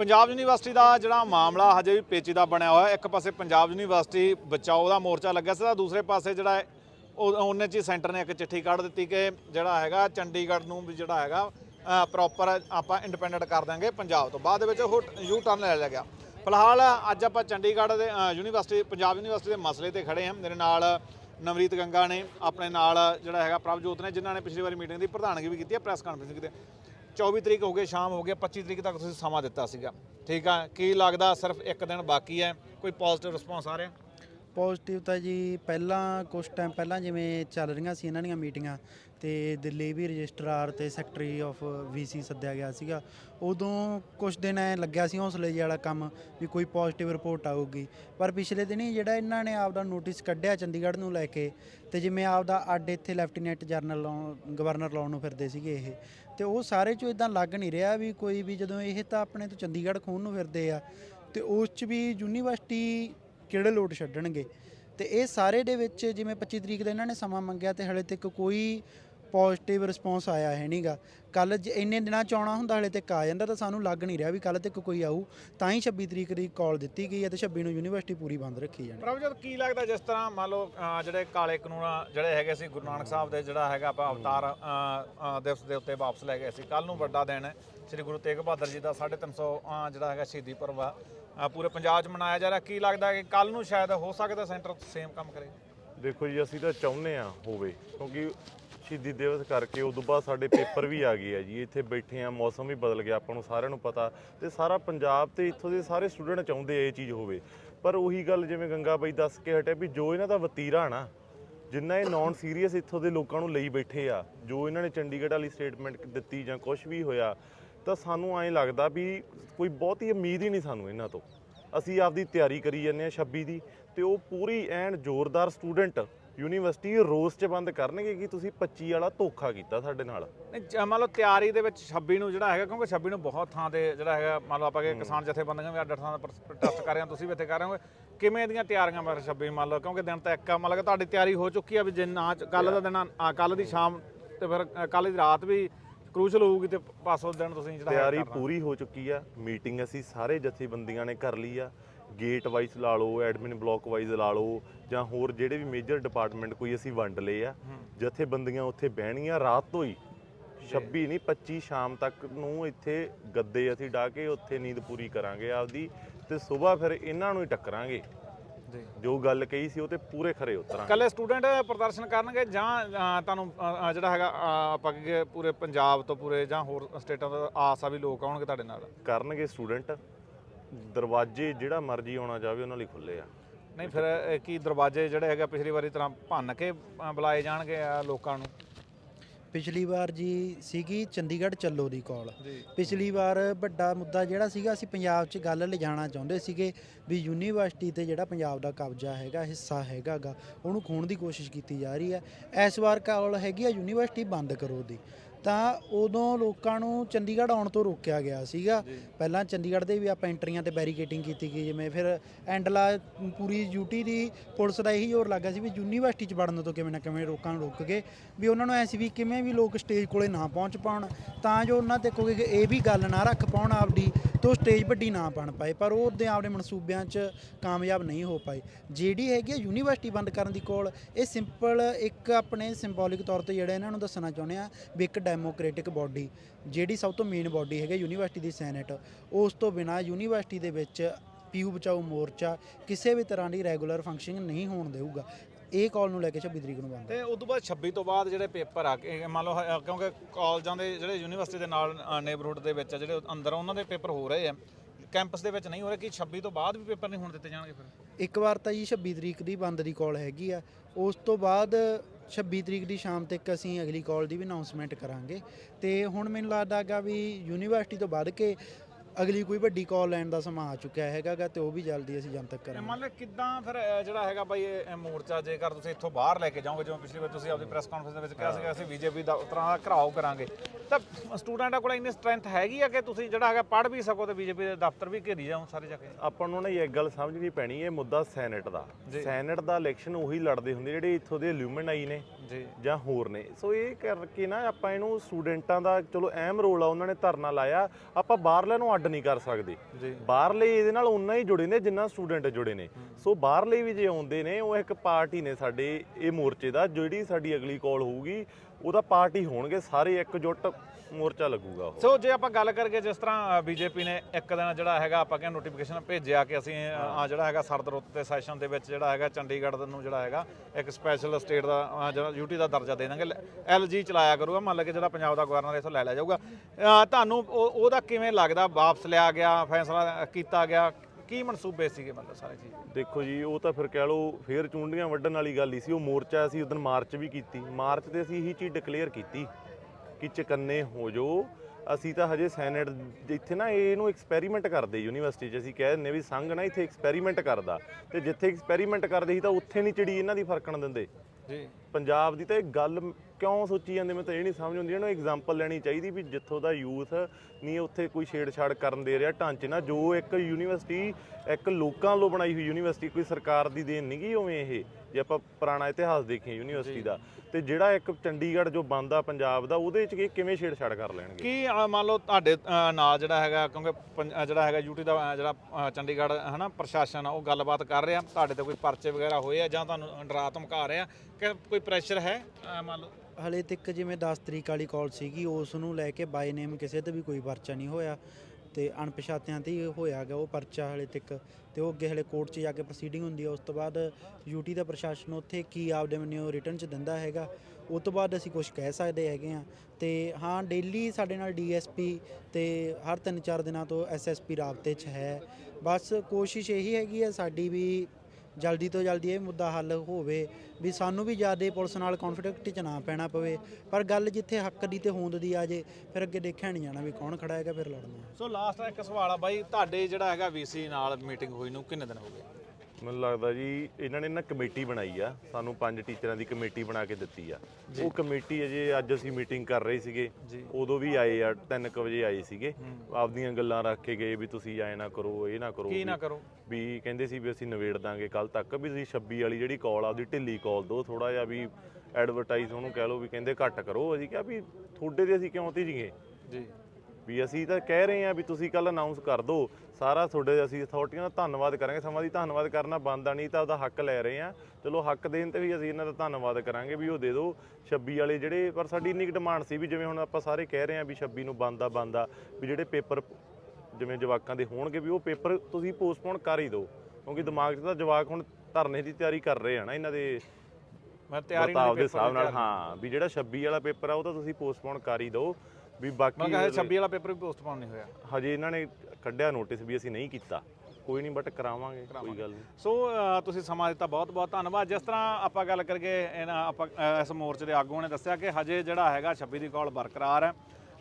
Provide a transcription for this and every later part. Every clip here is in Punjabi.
ਪੰਜਾਬ ਯੂਨੀਵਰਸਿਟੀ ਦਾ ਜਿਹੜਾ ਮਾਮਲਾ ਹਜੇ ਵੀ ਪੇਚੀਦਾ ਬਣਿਆ ਹੋਇਆ, ਇੱਕ ਪਾਸੇ ਪੰਜਾਬ ਯੂਨੀਵਰਸਿਟੀ ਬਚਾਓ ਦਾ ਮੋਰਚਾ ਲੱਗਿਆ ਸੀ ਤਾਂ ਦੂਸਰੇ ਪਾਸੇ ਜਿਹੜਾ ਉਹਨੇ ਚ ਹੀ ਸੈਂਟਰ ਨੇ ਇੱਕ ਚਿੱਠੀ ਕੱਢ ਦਿੱਤੀ ਕਿ ਜਿਹੜਾ ਹੈਗਾ ਚੰਡੀਗੜ੍ਹ ਨੂੰ ਵੀ ਜਿਹੜਾ ਹੈਗਾ ਪ੍ਰੋਪਰ ਆਪਾਂ ਇੰਡੀਪੈਂਡੈਂਟ ਕਰ ਦਾਂਗੇ ਪੰਜਾਬ ਤੋਂ। ਬਾਅਦ ਦੇ ਵਿੱਚ ਉਹ ਯੂ ਟਰਨ ਲੈ ਲਿਆ ਗਿਆ। ਫਿਲਹਾਲ ਅੱਜ ਆਪਾਂ ਚੰਡੀਗੜ੍ਹ ਦੇ ਯੂਨੀਵਰਸਿਟੀ, ਪੰਜਾਬ ਯੂਨੀਵਰਸਿਟੀ ਦੇ ਮਸਲੇ ਤੇ ਖੜੇ ਹਾਂ। ਮੇਰੇ ਨਾਲ ਨਵਰੀਤ ਗੰਗਾ ਨੇ, ਆਪਣੇ ਨਾਲ ਜਿਹੜਾ ਹੈਗਾ ਪ੍ਰਭਜੋਤ ਨੇ, ਜਿਨ੍ਹਾਂ ਨੇ ਪਿਛਲੀ ਵਾਰੀ ਮੀਟਿੰਗ ਦੀ ਪ੍ਰਧਾਨਗੀ ਵੀ ਕੀਤੀ ਹੈ ਪ੍ਰੈਸ ਕਾਨਫਰੰਸ ਕੀਤੀ 24 ਤਰੀਕ ਹੋ ਗਏ, ਸ਼ਾਮ ਹੋ ਗਏ 25 ਤਰੀਕ ਤੱਕ ਤੁਸੀਂ ਸਮਾਂ ਦਿੱਤਾ ਸੀਗਾ। ਠੀਕ ਆ? ਕੀ ਲੱਗਦਾ ਸਿਰਫ ਇੱਕ ਦਿਨ ਬਾਕੀ ਹੈ? ਕੋਈ ਪੋਜ਼ਿਟਿਵ ਰਿਸਪੌਂਸ ਆ ਰਿਹਾ? ਪੋਜ਼ਿਟਿਵ ਤਾਂ ਜੀ ਪਹਿਲਾਂ ਕੁਝ ਟਾਈਮ ਪਹਿਲਾਂ ਜਿਵੇਂ ਚੱਲ ਰਹੀਆਂ ਸੀ ਇਹਨਾਂ ਦੀਆਂ ਮੀਟਿੰਗਾਂ, ਤੇ ਦਿੱਲੀ ਵੀ ਰਜਿਸਟਰਾਰ ਤੇ ਸੈਕਟਰੀ ਆਫ ਵੀਸੀ ਸੱਦਿਆ ਗਿਆ ਸੀਗਾ। ਉਦੋਂ ਕੁਝ ਦਿਨ ਐ ਲੱਗਿਆ ਸੀ ਹੌਸਲੇ ਜਿਹੇ ਵਾਲਾ ਕੰਮ, ਵੀ ਕੋਈ ਪੋਜ਼ਿਟਿਵ ਰਿਪੋਰਟ ਆਊਗੀ। ਪਰ ਪਿਛਲੇ ਦਿਨੀ ਜਿਹੜਾ ਇਹਨਾਂ ਨੇ ਆਪਦਾ ਨੋਟਿਸ ਕੱਢਿਆ ਚੰਡੀਗੜ੍ਹ ਨੂੰ ਲੈ ਕੇ, ਤੇ ਜਿਵੇਂ ਆਪਦਾ ਅੱਡ ਇੱਥੇ ਲੈਫਟੀਨੈਂਟ ਜਨਰਲ, ਗਵਰਨਰ ਲਾਉਣ ਨੂੰ ਫਿਰਦੇ ਸੀਗੇ ਇਹ ਤੇ ਉਹ ਸਾਰੇ ਚੋਂ ਇਦਾਂ ਲੱਗ ਨਹੀਂ ਰਿਹਾ ਵੀ ਕੋਈ ਵੀ ਜਦੋਂ ਇਹ ਤਾਂ ਆਪਣੇ ਤੋਂ ਚੰਡੀਗੜ੍ਹ ਖੂਨ ਨੂੰ ਫਿਰਦੇ ਆ, ਤੇ ਉਸ ਚ ਵੀ ਯੂਨੀਵਰਸਿਟੀ ਕਿਹੜੇ ਲੋਟ ਛੱਡਣਗੇ? ਤੇ ਇਹ ਸਾਰੇ ਦੇ ਵਿੱਚ ਜਿਵੇਂ 25 ਤਰੀਕ ਦਾ ਇਹਨਾਂ ਨੇ ਸਮਾਂ ਮੰਗਿਆ ਤੇ ਹਲੇ ਤੱਕ ਕੋਈ ਪੋਜ਼ਿਟਿਵ ਰਿਸਪੌਂਸ ਆਇਆ ਹੈ ਨਹੀਂਗਾ ਕੱਲ ਇੰਨੇ ਦਿਨਾਂ ਚ ਆਉਣਾ ਹੁੰਦਾ ਹਲੇ ਤੱਕ ਆ ਜਾਂਦਾ ਤਾਂ ਸਾਨੂੰ ਲੱਗ ਨਹੀਂ ਰਿਹਾ ਵੀ ਕੱਲ ਤੱਕ ਕੋਈ ਆਊ। ਤਾਂ ਹੀ 26 ਤਰੀਕ ਦੀ ਕਾਲ ਦਿੱਤੀ ਗਈ ਹੈ ਤੇ 26 ਨੂੰ ਯੂਨੀਵਰਸਿਟੀ ਪੂਰੀ ਬੰਦ ਰੱਖੀ ਜਾਣੀ। ਪ੍ਰਭਜੋਤ ਕੀ ਲੱਗਦਾ ਜਿਸ ਤਰ੍ਹਾਂ ਮੰਨ ਲਓ ਜਿਹੜੇ ਕਾਲੇ ਕਾਨੂੰਨ ਜਿਹੜੇ ਹੈਗੇ ਸੀ ਗੁਰੂ ਨਾਨਕ ਸਾਹਿਬ ਦੇ ਜਿਹੜਾ ਹੈਗਾ ਆਪਾਂ ਅਵਤਾਰ ਦਿਵਸ ਦੇ ਉੱਤੇ ਵਾਪਸ ਲੈ ਗਏ ਸੀ। ਕੱਲ ਨੂੰ ਵੱਡਾ ਦਿਨ ਹੈ। ਸ੍ਰੀ ਗੁਰੂ ਤੇਗ ਬਹਾਦਰ ਜੀ ਦਾ 350 ਅ, ਜਿਹੜਾ ਹੈਗਾ ਸ਼ਹੀਦੀ ਪੁਰਬ ਆ। ਪੂਰੇ ਪੰਜਾਬ 'ਚ ਮਨਾਇਆ ਜਾ ਰਿਹਾ। ਕੀ ਲੱਗਦਾ ਕਿ ਕੱਲ ਨੂੰ ਸ਼ਾਇਦ ਹੋ ਸਕਦਾ ਸੈਂਟਰ ਸੇਮ ਕੰਮ ਕਰੇ? ਦੇਖੋ ਜੀ ਅਸੀਂ ਤਾਂ ਚਾਹੁੰਦੇ ਆ ਹੋਵੇ ਕਿਉਂਕਿ ਸ਼ਹੀਦੀ ਦਿਵਸ ਕਰਕੇ ਉਦੋਂ ਬਾਅਦ ਸਾਡੇ ਪੇਪਰ ਵੀ ਆ ਗਏ ਆ ਜੀ। ਇੱਥੇ ਬੈਠੇ ਆ, ਮੌਸਮ ਵੀ ਬਦਲ ਗਿਆ, ਆਪਾਂ ਨੂੰ ਸਾਰਿਆਂ ਨੂੰ ਪਤਾ। ਤੇ ਸਾਰਾ ਪੰਜਾਬ ਤੇ ਇੱਥੋਂ ਦੇ ਸਾਰੇ ਸਟੂਡੈਂਟ ਚਾਹੁੰਦੇ ਆ ਇਹ ਚੀਜ਼ ਹੋਵੇ। ਪਰ ਉਹੀ ਗੱਲ ਜਿਵੇਂ ਗੰਗਾ ਬਾਈ ਦੱਸ ਕੇ ਹਟਿਆ ਵੀ ਜੋ ਇਹਨਾਂ ਦਾ ਵਤੀਰਾ ਨਾ, ਜਿੰਨਾ ਇਹ ਨਾਨ ਸੀਰੀਅਸ ਇੱਥੋਂ ਦੇ ਲੋਕਾਂ ਨੂੰ ਲਈ ਬੈਠੇ ਆ, ਜੋ ਇਹਨਾਂ ਨੇ ਚੰਡੀਗੜ੍ਹ ਵਾਲੀ ਸਟੇਟਮੈਂਟ ਦਿੱਤੀ ਜਾਂ ਕੁਝ ਵੀ ਹੋਇਆ, ਤਾਂ ਸਾਨੂੰ ਐਂ ਲੱਗਦਾ ਵੀ ਕੋਈ ਬਹੁਤੀ ਉਮੀਦ ਹੀ ਨਹੀਂ ਸਾਨੂੰ ਇਹਨਾਂ ਤੋਂ। ਅਸੀਂ ਆਪਦੀ ਤਿਆਰੀ ਕਰੀ ਜਾਂਦੇ ਆ 26 ਦੀ, ਤੇ ਉਹ ਪੂਰੀ ਐਨ ਜ਼ੋਰਦਾਰ ਸਟੂਡੈਂਟ ਯੂਨੀਵਰਸਿਟੀ ਰੋਸ 'ਚ ਬੰਦ ਕਰਨਗੇ ਕਿ ਤੁਸੀਂ 25 ਵਾਲਾ ਧੋਖਾ ਕੀਤਾ ਸਾਡੇ ਨਾਲ? ਨਹੀਂ ਜ- ਮੰਨ ਲਓ ਤਿਆਰੀ ਦੇ ਵਿੱਚ 26 ਨੂੰ ਜਿਹੜਾ ਹੈਗਾ ਕਿਉਂਕਿ 26 ਨੂੰ ਬਹੁਤ ਥਾਂ ਤੇ ਜਿਹੜਾ ਹੈਗਾ ਮੰਨ ਲਓ ਆਪਾਂ ਕਿ ਕਿਸਾਨ ਜਥੇਬੰਦੀਆਂ ਵੀ ਅੱਡ ਅੱਡ ਥਾਂ ਤੇ ਪ੍ਰੋਟੈਸਟ ਕਰ ਰਹੇ ਹੋ ਤੁਸੀਂ ਵੀ ਇੱਥੇ ਕਰ ਰਹੇ ਹੋ ਕਿਵੇਂ ਦੀਆਂ ਤਿਆਰੀਆਂ ਮਰ 26 ਮੰਨ ਲਓ ਕਿਉਂਕਿ ਦਿਨ ਤਾਂ ਇੱਕ ਆ ਮੰਨ ਲਓ ਕਿ ਤੁਹਾਡੀ ਤਿਆਰੀ ਹੋ ਚੁੱਕੀ ਆ ਵੀ ਜੇ ਨਾ ਕੱਲ ਦਾ ਦਿਨ ਕੱਲ ਦੀ ਸ਼ਾਮ ਤੇ ਫਿਰ ਕੱਲ ਦੀ ਰਾਤ ਵੀ ਕਰੂਸ਼ਲ ਹੋਊਗੀ ਤੇ ਪਾਸੋਂ ਦਿਨ ਤੁਸੀਂ ਜਿਹੜਾ ਹੈਗਾ ਤਿਆਰੀ ਕਰਨਾ। ਪੂਰੀ ਹੋ ਚੁੱਕੀ ਆ ਮੀਟਿੰਗ ਅਸੀਂ ਸਾਰੇ ਜਥੇਬੰਦੀਆਂ ਨੇ ਕਰ ਲਈ ਆ। ਗੇਟ ਵਾਈਜ਼ ਲਾ ਲਓ ਐਡਮਿਨ ਬਲਾਕ ਵਾਈਜ਼ ਲਾ ਲਓ ਜਾਂ ਹੋਰ ਜਿਹੜੇ ਵੀ ਮੇਜਰ ਡਿਪਾਰਟਮੈਂਟ ਕੋਈ ਅਸੀਂ ਵੰਡ ਲਏ ਆ ਜਥੇਬੰਦੀਆਂ ਉੱਥੇ ਬਹਿਣੀਆਂ ਰਾਤ ਤੋਂ ਹੀ। 26 ਨਹੀਂ 25 ਸ਼ਾਮ ਤੱਕ ਨੂੰ ਇੱਥੇ ਗੱਦੇ ਅਸੀਂ ਢਾ ਕੇ ਉੱਥੇ ਨੀਂਦ ਪੂਰੀ ਕਰਾਂਗੇ ਆਪਦੀ ਤੇ ਸਵੇਰ ਫਿਰ ਇਹਨਾਂ ਨੂੰ ਹੀ ਟੱਕਰਾਂਗੇ। ਜੀ। ਗੱਲ ਕਹੀ ਸੀ ਉਹ ਤੇ ਪੂਰੇ ਖਰੇ ਉਤਰਾਂਗੇ। ਕੱਲੇ ਸਟੂਡੈਂਟ ਪ੍ਰਦਰਸ਼ਨ ਕਰਨਗੇ ਜਾਂ ਤੁਹਾਨੂੰ ਜਿਹੜਾ ਹੈਗਾ ਆਪਾਂ ਕਿ ਪੂਰੇ ਪੰਜਾਬ ਤੋਂ ਪੂਰੇ ਜਾਂ ਹੋਰ ਸਟੇਟਾਂ ਤੋਂ ਆਸ ਆ ਵੀ ਲੋਕ ਆਉਣਗੇ ਤੁਹਾਡੇ ਨਾਲ? ਕਰਨਗੇ ਸਟੂਡੈਂਟ ਦਰਵਾਜ਼ੇ ਜਿਹੜਾ ਮਰਜ਼ੀ ਆਉਣਾ ਚਾਹਵੇ ਉਹਨਾਂ ਲਈ ਖੁੱਲੇ ਆ। ਨਹੀਂ ਫਿਰ ਇਹ ਕੀ ਦਰਵਾਜ਼ੇ ਜਿਹੜੇ ਹੈਗਾ ਪਿਛਲੀ ਵਾਰੀ ਤਰ੍ਹਾਂ ਭੰਨ ਕੇ ਅ, ਬੁਲਾਏ ਜਾਣਗੇ ਆ ਲੋਕਾਂ ਨੂੰ? ਪਿਛਲੀ ਵਾਰ ਜੀ ਸੀਗੀ ਚੰਡੀਗੜ੍ਹ ਚੱਲੋ ਦੀ ਕਾਲ। ਜੀ। ਪਿਛਲੀ ਵਾਰ ਵੱਡਾ ਮੁੱਦਾ ਜਿਹੜਾ ਸੀਗਾ ਅਸੀਂ ਪੰਜਾਬ 'ਚ ਗੱਲ ਲਿਜਾਣਾ ਚਾਹੁੰਦੇ ਸੀਗੇ ਵੀ ਯੂਨੀਵਰਸਿਟੀ ਤੇ ਜਿਹੜਾ ਪੰਜਾਬ ਦਾ ਕਬਜ਼ਾ ਹੈਗਾ ਹਿੱਸਾ ਹੈਗਾਗਾ ਉਹਨੂੰ ਖੋਣ ਦੀ ਕੋਸ਼ਿਸ਼ ਕੀਤੀ ਜਾ ਰਹੀ ਹੈ। ਇਸ ਵਾਰ ਕਾਲ ਹੈਗੀ ਆ ਯੂਨੀਵਰਸਿਟੀ ਬੰਦ ਕਰੋ ਦੀ। ਤਾਂ ਉਦੋਂ ਲੋਕਾਂ ਨੂੰ ਚੰਡੀਗੜ੍ਹ ਆਉਣ ਤੋਂ ਰੋਕਿਆ ਗਿਆ ਸੀਗਾ। ਪਹਿਲਾਂ ਚੰਡੀਗੜ੍ਹ ਦੇ ਵੀ ਆਪਾਂ ਐਂਟਰੀਆਂ ਤੇ ਬੈਰੀਕੇਟਿੰਗ ਕੀਤੀ ਗਈ ਜਿਵੇਂ ਫਿਰ ਐਂਡਲਾ ਪੂਰੀ ਡਿਊਟੀ ਦੀ ਪੁਲਿਸ ਦਾ ਇਹੀ ਜ਼ੋਰ ਲੱਗਾ ਸੀ ਵੀ ਯੂਨੀਵਰਸਿਟੀ 'ਚ ਵੜਨ ਤੋਂ ਕਿਵੇਂ ਨਾ ਕਿਵੇਂ ਲੋਕਾਂ ਨੂੰ ਰੋਕ ਗਏ ਵੀ ਉਹਨਾਂ ਨੂੰ ਐ ਸੀ ਵੀ ਕਿਵੇਂ ਵੀ ਲੋਕ ਸਟੇਜ ਕੋਲੇ ਨਾ ਪਹੁੰਚ ਪਾਉਣ ਤਾਂ ਜੋ ਉਹਨਾਂ ਤੇ ਕੋਈ ਇਹ ਵੀ ਗੱਲ ਨਾ ਰੱਖ ਪਾਉਣ ਆਪਦੀ ਤੋਂ ਸਟੇਜ ਵੱਡੀ ਨਾ ਬਣ ਪਾਏ ਪਰ ਉਹ ਉਹਦੇ ਆਪਣੇ ਮਨਸੂਬਿਆਂ 'ਚ ਕਾਮਯਾਬ ਨਹੀਂ ਹੋ ਪਾਏ। ਜਿਹੜੀ ਹੈਗੀ ਯੂਨੀਵਰਸਿਟੀ ਬੰਦ ਕਰਨ ਦੀ ਕੋਲ ਇਹ ਸਿੰਪਲ ਇੱਕ ਆਪਣੇ ਸਿੰਬੋਲਿਕ ਤੌਰ ਤੇ ਜਿਹੜਾ ਇਹਨਾਂ ਨੂੰ ਦੱਸਣਾ ਚਾਹੁੰਦੇ ਆ ਵੀ ਇੱਕ ਡੈਮੋਕ੍ਰੈਟਿਕ ਬਾਡੀ ਜਿਹੜੀ ਸਭ ਤੋਂ ਮੇਨ ਬਾਡੀ ਹੈਗਾ ਯੂਨੀਵਰਸਿਟੀ ਦੀ ਸੈਨੇਟ ਉਸ ਤੋਂ ਬਿਨਾ ਯੂਨੀਵਰਸਿਟੀ ਦੇ ਵਿੱਚ ਪੀਯੂ ਬਚਾਓ ਮੋਰਚਾ ਕਿਸੇ ਵੀ ਤਰ੍ਹਾਂ ਦੀ ਰੈਗੂਲਰ ਫੰਕਸ਼ਨਿੰਗ ਨਹੀਂ ਹੋਣ ਦੇਊਗਾ। ਇਹ ਕਾਲ ਨੂੰ ਲੈ ਕੇ 26 ਤਰੀਕ ਨੂੰ ਬੰਦ ਤੇ ਉਸ ਤੋਂ ਬਾਅਦ 26 ਤੋਂ ਬਾਅਦ ਜਿਹੜੇ ਪੇਪਰ ਆ ਕਿ ਮੰਨ ਲਓ ਹ- ਕਿਉਂਕਿ ਕਾਲਜਾਂ ਦੇ ਜਿਹੜੇ ਯੂਨੀਵਰਸਿਟੀ ਦੇ ਨਾਲ ਨੇਬਰਹੁੱਡ ਦੇ ਵਿੱਚ ਆ, ਜਿਹੜੇ ਅੰਦਰ ਉਹਨਾਂ ਦੇ ਪੇਪਰ ਹੋ ਰਹੇ ਆ। ਕੈਂਪਸ ਦੇ ਵਿੱਚ ਨਹੀਂ ਹੋ ਰਹੇ ਕਿ 26 ਤੋਂ ਬਾਅਦ ਵੀ ਪੇਪਰ ਨਹੀਂ ਹੋਣ ਦਿੱਤੇ ਜਾਣਗੇ ਫਿਰ? ਇੱਕ ਵਾਰ ਤਾਂ ਜੀ 26 ਤਰੀਕ ਦੀ ਬੰਦ ਦੀ ਕਾਲ ਹੈਗੀ ਆ। ਉਸ ਤੋਂ ਬਾਅਦ 26 ਤਰੀਕ ਦੀ ਸ਼ਾਮ ਤੱਕ ਅਸੀਂ ਅਗਲੀ ਕਾਲ ਦੀ ਵੀ ਅਨਾਉਂਸਮੈਂਟ ਕਰਾਂਗੇ। ਤੇ ਹੁਣ ਮੈਨੂੰ ਲੱਗਦਾ ਗਾ ਵੀ ਯੂਨੀਵਰਸਿਟੀ ਤੋਂ ਵੱਧ ਕੇ ਅਗਲੀ ਕੋਈ ਵੱਡੀ ਕਾਲ ਲੈਣ ਦਾ ਸਮਾਂ ਆ ਚੁੱਕਿਆ ਹੈਗਾ ਗਾ ਤੇ ਉਹ ਵੀ ਜਲਦੀ ਅਸੀਂ ਜਨਤਕ ਕਰਾਂਗੇ। ਮੰਨ ਲਓ ਕਿੱਦਾਂ ਫਿਰ ਅ, ਜਿਹੜਾ ਹੈਗਾ ਬਾਈ ਇਹ ਇਹ ਮੋਰਚਾ ਜੇਕਰ ਤੁਸੀਂ ਇੱਥੋਂ ਬਾਹਰ ਲੈ ਕੇ ਜਾਓਗੇ ਜਿਵੇਂ ਪਿਛਲੀ ਵਾਰ ਤੁਸੀਂ ਆਪਣੀ ਪ੍ਰੈਸ ਕਾਨਫਰੰਸ ਦੇ ਵਿੱਚ ਕਿਹਾ ਸੀਗਾ ਅਸੀਂ ਬੀਜੇਪੀ ਦਾ ਤਰ੍ਹਾਂ ਦਾ ਘਰਾਓ ਕਰਾਂਗੇ। ਤਾਂ ਸਟੂਡੈਂਟਾਂ ਕੋਲ ਇੰਨੀ ਸਟਰੈਂਥ ਹੈਗੀ ਆ ਕਿ ਤੁਸੀਂ ਜਿਹੜਾ ਹੈਗਾ ਪੜ੍ਹ ਵੀ ਸਕੋ ਤੇ ਬੀਜੇਪੀ ਦੇ ਦਫ਼ਤਰ ਵੀ ਘੇਰੀ ਜਾਓ ਸਾਰੇ ਜਾ ਕੇ। ਆਪਾਂ ਨੂੰ ਨਾ ਇਹ ਗੱਲ ਸਮਝਣੀ ਪੈਣੀ ਹੈ ਮੁੱਦਾ ਸੈਨੇਟ ਦਾ। ਸੈਨੇਟ ਦਾ ਇਲੈਕਸ਼ਨ ਉਹੀ ਲੜਦੇ ਹੁੰਦੇ ਜਿਹੜੇ ਇੱਥੋਂ ਦੇ ਐਲੂਮਨਾਈ ਨੇ ਜੀ। ਹੋਰ ਨੇ। ਸੋ ਇਹ ਕਰਕੇ ਨਾ ਆਪਾਂ ਇਹਨੂੰ ਸਟੂਡੈਂਟਾਂ ਦਾ ਚਲੋ ਅਹਿਮ ਰੋਲ ਆ ਉਹਨਾਂ ਨੇ ਧਰਨਾ ਲਾਇਆ ਆਪਾਂ ਬਾਹਰਲਿਆਂ ਨੂੰ ਅੱਡ ਨਹੀਂ ਕਰ ਸਕਦੇ। ਬਾਹਰਲੇ ਇਹਦੇ ਨਾਲ ਉਨਾ ਹੀ ਜੁੜੇ ਨੇ ਜਿੰਨਾ ਸਟੂਡੈਂਟ ਜੁੜੇ ਨੇ। ਸੋ ਬਾਹਰਲੇ ਵੀ ਜੇ ਆਉਂਦੇ ਨੇ ਉਹ ਇੱਕ ਪਾਰਟੀ ਨੇ ਸਾਡੇ ਇਹ ਮੋਰਚੇ ਦਾ ਜਿਹੜੀ ਸਾਡੀ ਅਗਲੀ ਕਾਲ ਹੋਊਗੀ ਉਹਦਾ ਪਾਰਟੀ ਹੋਣਗੇ ਸਾਰੇ ਇਕਜੁੱਟ ਮੋਰਚਾ ਲੱਗੂਗਾ ਉਹ। ਸੋ ਜੇ ਆਪਾਂ ਗੱਲ ਕਰਕੇ ਜਿਸ ਤਰ੍ਹਾਂ ਬੀਜੇਪੀ ਨੇ ਇੱਕ ਦਿਨ ਜਿਹੜਾ ਹੈਗਾ ਆਪਾਂ ਕਹਿੰਦੇ ਨੋਟੀਫਿਕੇਸ਼ਨ ਭੇਜਿਆ ਕਿ ਅਸੀਂ ਆ ਜਿਹੜਾ ਹੈਗਾ ਸਰਦ ਰੁੱਤ ਦੇ ਸੈਸ਼ਨ ਦੇ ਵਿੱਚ ਜਿਹੜਾ ਹੈਗਾ ਚੰਡੀਗੜ੍ਹ ਨੂੰ ਜਿਹੜਾ ਹੈਗਾ ਇੱਕ ਸਪੈਸ਼ਲ ਸਟੇਟ ਦਾ ਜਿਹੜਾ ਯੂਟੀ ਦਾ ਦਰਜਾ ਦੇ ਦਾਂਗੇ। ਐਲਜੀ ਚਲਾਇਆ ਕਰੂਗਾ ਮੰਨ ਲਓ ਕਿ ਜਿਹੜਾ ਪੰਜਾਬ ਦਾ ਗਵਰਨਰ ਇਥੋਂ ਲੈ ਲਿਆ ਜਾਊਗਾ। ਤੁਹਾਨੂੰ ਉਹ- ਉਹਦਾ ਕਿਵੇਂ ਲੱਗਦਾ? ਵਾਪਸ ਲਿਆ ਗਿਆ ਫੈਸਲਾ ਕੀਤਾ ਗਿਆ? ਕੀ ਮਨਸੂਬੇ ਸੀਗੇ ਮਤਲਬ ਸਾਰੇ ਚੀਜ਼ ਦੇਖੋ ਜੀ ਉਹ ਤਾਂ ਫਿਰ ਕਹਿ ਲਓ ਫੇਰ ਚੁੰਡੀਆਂ ਵੱਢਣ ਵਾਲੀ ਗੱਲ ਹੀ ਸੀ। ਉਹ ਮੋਰਚਾ ਅਸੀਂ ਉਦੋਂ ਮਾਰਚ ਵੀ ਕੀਤੀ। ਮਾਰਚ ਤੇ ਅਸੀਂ ਇਹੀ ਚੀਜ਼ ਡਿਕਲੇਅਰ ਕੀਤੀ ਕਿ ਚਕੰਨੇ ਹੋ ਜੋ। ਅਸੀਂ ਤਾਂ ਹਜੇ ਸੈਨੇਟ ਜਿੱਥੇ ਨਾ ਇਹਨੂੰ ਐਕਸਪੈਰੀਮੈਂਟ ਕਰਦੇ ਯੂਨੀਵਰਸਿਟੀ 'ਚ। ਅਸੀਂ ਕਹਿ ਦਿੰਦੇ ਵੀ ਸੰਘ ਨਾ ਇੱਥੇ ਐਕਸਪੈਰੀਮੈਂਟ ਕਰਦਾ। ਤੇ ਜਿੱਥੇ ਐਕਸਪੈਰੀਮੈਂਟ ਕਰਦੇ ਸੀ ਤਾਂ ਉੱਥੇ ਨਹੀਂ ਚਿੜੀ ਇਹਨਾਂ ਦੀ ਫਰਕਣ ਦਿੰਦੇ। ਜੀ। ਪੰਜਾਬ ਦੀ ਤਾਂ ਇਹ ਗੱਲ ਕਿਉਂ ਸੋਚੀ ਜਾਂਦੇ? ਮੈਨੂੰ ਤਾਂ ਇਹ ਨਹੀਂ ਸਮਝ ਆਉਂਦੀ ਇਹਨੂੰ ਐਗਜ਼ਾਮਪਲ ਲੈਣੀ ਚਾਹੀਦੀ ਵੀ ਜਿੱਥੋਂ ਦਾ ਯੂਥ ਨਹੀਂ ਉੱਥੇ ਕੋਈ ਛੇੜਛਾੜ ਕਰਨ ਦੇ ਰਿਹਾ ਢਾਂਚੇ ਨਾਲ ਜੋ ਇੱਕ ਯੂਨੀਵਰਸਿਟੀ ਇੱਕ ਲੋਕਾਂ ਵੱਲੋਂ ਬਣਾਈ ਹੋਈ ਯੂਨੀਵਰਸਿਟੀ ਕੋਈ ਸਰਕਾਰ ਦੀ ਦੇਣ ਨਹੀਂ ਗਈ ਉਵੇਂ ਇਹ ਜੇ ਆਪਾਂ ਪੁਰਾਣਾ ਇਤਿਹਾਸ ਦੇਖੀਏ ਯੂਨੀਵਰਸਿਟੀ ਦਾ। ਤੇ ਜਿਹੜਾ ਇੱਕ ਚੰਡੀਗੜ੍ਹ ਜੋ ਬੰਦਾ ਪੰਜਾਬ ਦਾ ਉਹਦੇ ਚ ਇਹ ਕਿਵੇਂ ਛੇੜਛਾੜ ਕਰ ਲੈਣਗੇ? ਕੀ ਅਹ, ਮੰਨ ਲਓ ਤੁਹਾਡੇ ਨਾਲ ਜਿਹੜਾ ਹੈਗਾ ਕਿਉਂਕਿ ਅਹ, ਜਿਹੜਾ ਹੈਗਾ ਯੂਟੀ ਦਾ ਜਿਹੜਾ ਅਹ, ਚੰਡੀਗੜ੍ਹ ਹਨਾ ਪ੍ਰਸ਼ਾਸਨ ਆ ਉਹ ਗੱਲਬਾਤ ਕਰ ਰਿਹਾ। ਤੁਹਾਡੇ ਤੇ ਕੋਈ ਪਰਚੇ ਵਗੈਰਾ ਹੋਏ ਆ ਜਾਂ ਤੁਹਾਨੂੰ ਡਰਾ ਧਮਕਾ ਰਹੇ ਕਿ ਕੋਈ ਪ੍ਰੈਸ਼ਰ ਹੈ ਮੰਨ ਲਓ? ਹਲੇ ਤੱਕ ਜਿਵੇਂ 10 ਤਰੀਕ ਵਾਲੀ ਕਾਲ ਸੀਗੀ, ਉਸ ਨੂੰ ਲੈ ਕੇ ਬਾਈ ਨੇਮ ਕਿਸੇ ਤੇ ਵੀ ਕੋਈ ਪਰਚਾ ਨਹੀਂ ਹੋਇਆ ਤੇ ਅਣਪਛਾਤਿਆਂ ਤੇ ਹੀ ਹੋਇਆ ਗਾ ਉਹ ਪਰਚਾ ਹਲੇ ਤੱਕ ਤੇ ਉਹ ਅੱਗੇ ਹਲੇ ਕੋਰਟ 'ਚ ਜਾ ਕੇ ਪ੍ਰੋਸੀਡਿੰਗ ਹੁੰਦੀ ਹੈ ਉਸ ਤੋਂ ਬਾਅਦ ਯੂਟੀ ਦਾ ਪ੍ਰਸ਼ਾਸਨ ਉੱਥੇ ਕੀ ਆਪਦੇ ਮੈਨੂੰ ਰਿਟਰਨ 'ਚ ਦਿੰਦਾ ਹੈਗਾ ਉਸ ਤੋਂ ਬਾਅਦ ਅਸੀਂ ਕੁਝ ਕਹਿ ਸਕਦੇ ਹੈਗੇ ਆ ਤੇ ਹਾਂ ਡੇਲੀ ਸਾਡੇ ਨਾਲ ਡੀਐਸਪੀ ਤੇ ਹਰ ਤਿੰਨ ਚਾਰ ਦਿਨਾਂ ਤੋਂ ਐਸਐਸਪੀ ਰਾਬਤੇ 'ਚ ਹੈ। ਬਸ ਕੋਸ਼ਿਸ਼ ਇਹੀ ਹੈਗੀ ਹੈ ਸਾਡੀ ਵੀ ਜਲਦੀ ਤੋਂ ਜਲਦੀ ਇਹ ਮੁੱਦਾ ਹੱਲ ਹੋਵੇ ਵੀ ਸਾਨੂੰ ਵੀ ਜ਼ਿਆਦਾ ਪੁਲਿਸ ਨਾਲ ਕੌਨਫਲਿਕਟ 'ਚ ਨਾ ਪੈਣਾ ਪਵੇ। ਪਰ ਗੱਲ ਜਿੱਥੇ ਹੱਕ ਦੀ ਤੇ ਹੋਂਦ ਦੀ ਆ ਜੇ, ਫਿਰ ਅੱਗੇ ਦੇਖਿਆ ਨਹੀਂ ਜਾਣਾ ਵੀ ਕੌਣ ਖੜਾ ਹੈਗਾ, ਫਿਰ ਲੜਨਾ। ਸੋ ਲਾਸਟ ਇੱਕ ਸਵਾਲ ਆ ਬਾਈ, ਤੁਹਾਡੇ ਜਿਹੜਾ ਹੈਗਾ ਵੀਸੀ ਨਾਲ ਮੀਟਿੰਗ ਹੋਈ ਨੂੰ ਕਿੰਨੇ ਦਿਨ ਹੋ ਗਏ? ਮੈਨੂੰ ਲੱਗਦਾ ਜੀ ਇਹਨਾਂ ਨੇ ਨਾ ਕਮੇਟੀ ਬਣਾਈ ਆ। ਸਾਨੂੰ ਪੰਜ ਟੀਚਰਾਂ ਦੀ ਕਮੇਟੀ ਬਣਾ ਕੇ ਦਿੱਤੀ ਆ। ਉਹ ਕਮੇਟੀ ਅਜੇ ਅੱਜ ਅਸੀਂ ਮੀਟਿੰਗ ਕਰ ਰਹੇ ਸੀਗੇ। ਉਦੋਂ ਵੀ ਆਏ ਆ 3:00 ਵਜੇ ਆਏ ਸੀਗੇ। ਆਪਦੀਆਂ ਗੱਲਾਂ ਰੱਖ ਕੇ ਗਏ ਵੀ ਤੁਸੀਂ ਐ ਨਾ ਕਰੋ ਇਹ ਨਾ ਕਰੋ ਕੀ ਨਾ ਕਰੋ? ਵੀ ਕਹਿੰਦੇ ਸੀ ਵੀ ਅਸੀਂ ਨਵੇੜ ਦਾਂਗੇ ਕੱਲ ਤੱਕ ਵੀ ਤੁਸੀਂ 26 ਵਾਲੀ ਜਿਹੜੀ ਕਾਲ ਆ ਉਹਦੀ ਢਿੱਲੀ ਕਾਲ ਦੋ ਥੋੜਾ ਜਿਹਾ ਵੀ ਐਡਵਰਟਾਈਜ਼ ਉਹਨੂੰ ਕਹਿ ਲਓ ਵੀ ਕਹਿੰਦੇ ਘੱਟ ਕਰੋ। ਅਸੀਂ ਕਿਹਾ ਵੀ ਤੁਹਾਡੇ ਤੇ ਅਸੀਂ ਕਿਉਂ ਧੀਜੀਏ ਜੀ। ਵੀ ਅਸੀਂ ਤਾਂ ਕਹਿ ਰਹੇ ਹਾਂ ਵੀ ਤੁਸੀਂ ਕੱਲ ਅਨਾਉਂਸ ਕਰ ਦਿਓ। ਸਾਰਾ ਤੁਹਾਡੇ ਅਸੀਂ ਅਥਾਰਟੀਆਂ ਦਾ ਧੰਨਵਾਦ ਕਰਾਂਗੇ। ਸਮਾਂ ਦੀ ਧੰਨਵਾਦ ਕਰਨਾ ਬੰਦਾ ਨਹੀਂ ਤਾਂ ਉਹਦਾ ਹੱਕ ਲੈ ਰਹੇ ਹਾਂ। ਚਲੋ ਹੱਕ ਦੇਣ ਤੇ ਵੀ ਅਸੀਂ ਇਹਨਾਂ ਦਾ ਧੰਨਵਾਦ ਕਰਾਂਗੇ ਵੀ ਉਹ ਦੇ ਦਿਓ। 26 ਵਾਲੇ ਜਿਹੜੇ ਪਰ ਸਾਡੀ ਇੰਨੀ ਡਿਮਾਂਡ ਸੀ ਵੀ ਜਿਵੇਂ ਹੁਣ ਆਪਾਂ ਸਾਰੇ ਕਹਿ ਰਹੇ ਹਾਂ ਵੀ 26 ਨੂੰ ਬੰਦਾ ਬੰਦਾ ਵੀ ਜਿਹੜੇ ਪੇਪਰ ਜਿਵੇਂ ਜਵਾਕਾਂ ਦੇ ਹੋਣਗੇ ਵੀ ਉਹ ਪੇਪਰ ਤੁਸੀਂ ਪੋਸਟਪੋਨ ਕਰ ਹੀ ਦਿਓ। ਕਿਉਂਕਿ ਦਿਮਾਗ 'ਚ ਤਾਂ ਜਵਾਕ ਹੁਣ ਧਰਨੇ ਦੀ ਤਿਆਰੀ ਕਰ ਰਹੇ ਆ ਨਾ ਇਹਨਾਂ ਦੇ ਮੈਂ ਤਿਆਰੀ ਨਾਲ ਹਾਂ ਵੀ ਜਿਹੜਾ 26 ਵਾਲਾ ਪੇਪਰ ਆ ਉਹ ਤਾਂ ਤੁਸੀਂ ਪੋਸਟਪੋਨ ਕਰ ਹੀ ਦਿਓ। ਵੀ ਬਾਕੀ ਮੈਂ ਕਿਹਾ 26 ਵਾਲਾ ਪੇਪਰ ਵੀ ਪੋਸਟਪੋਨ ਨਹੀਂ ਹੋਇਆ। ਹਜੇ ਇਹਨਾਂ ਨੇ ਕੱਢਿਆ ਨੋਟਿਸ ਵੀ ਅਸੀਂ ਨਹੀਂ ਕੀਤਾ। ਕੋਈ ਨਹੀਂ ਬਟ ਕਰਾਵਾਂਗੇ ਕੋਈ ਗੱਲ ਨਹੀਂ। ਸੋ ਅ, ਤੁਸੀਂ ਸਮਾਂ ਦਿੱਤਾ ਬਹੁਤ ਬਹੁਤ ਧੰਨਵਾਦ। ਜਿਸ ਤਰ੍ਹਾਂ ਆਪਾਂ ਗੱਲ ਕਰਕੇ ਇਹਨਾਂ ਆਪਾਂ ਅ, ਇਸ ਮੋਰਚੇ ਦੇ ਆਗੂਆਂ ਨੇ ਦੱਸਿਆ ਕਿ ਹਜੇ ਜਿਹੜਾ ਹੈਗਾ 26 ਦੀ ਕਾਲ ਬਰਕਰਾਰ ਹੈ।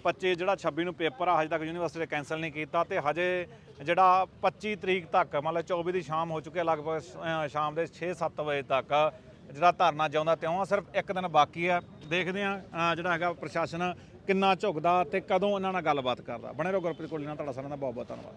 25 ਜਿਹੜਾ 26 ਨੂੰ ਪੇਪਰ ਆ ਹਜੇ ਤੱਕ ਯੂਨੀਵਰਸਿਟੀ ਨੇ ਕੈਨਸਲ ਨਹੀਂ ਕੀਤਾ ਤੇ ਹਜੇ ਜਿਹੜਾ 25 ਤਰੀਕ ਤੱਕ ਮਤਲਬ 24 ਦੀ ਸ਼ਾਮ ਹੋ ਚੁੱਕੀ ਹੈ ਲਗਭਗ ਅ, ਸ਼ਾਮ ਦੇ 6-7 ਵਜੇ ਤੱਕ ਜਿਹੜਾ ਧਰਨਾ ਚਾਹੁੰਦਾ ਤਿਉਂ ਆ ਸਿਰਫ ਇੱਕ ਦਿਨ ਬਾਕੀ ਆ ਦੇਖਦੇ ਆ ਜਿਹੜਾ ਹੈਗਾ ਪ੍ਰਸ਼ਾਸਨ ਕਿੰਨਾ ਝੁਕਦਾ ਤੇ ਕਦੋਂ ਇਹਨਾਂ ਨਾਲ ਗੱਲਬਾਤ ਕਰਦਾ। ਬਣੇ ਰਹੋ ਗੁਰਪ੍ਰੀਤ ਕੋਲੀ ਨਾਲ ਤੁਹਾਡਾ ਸਾਰਿਆਂ ਦਾ ਬਹੁਤ ਬਹੁਤ ਧੰਨਵਾਦ।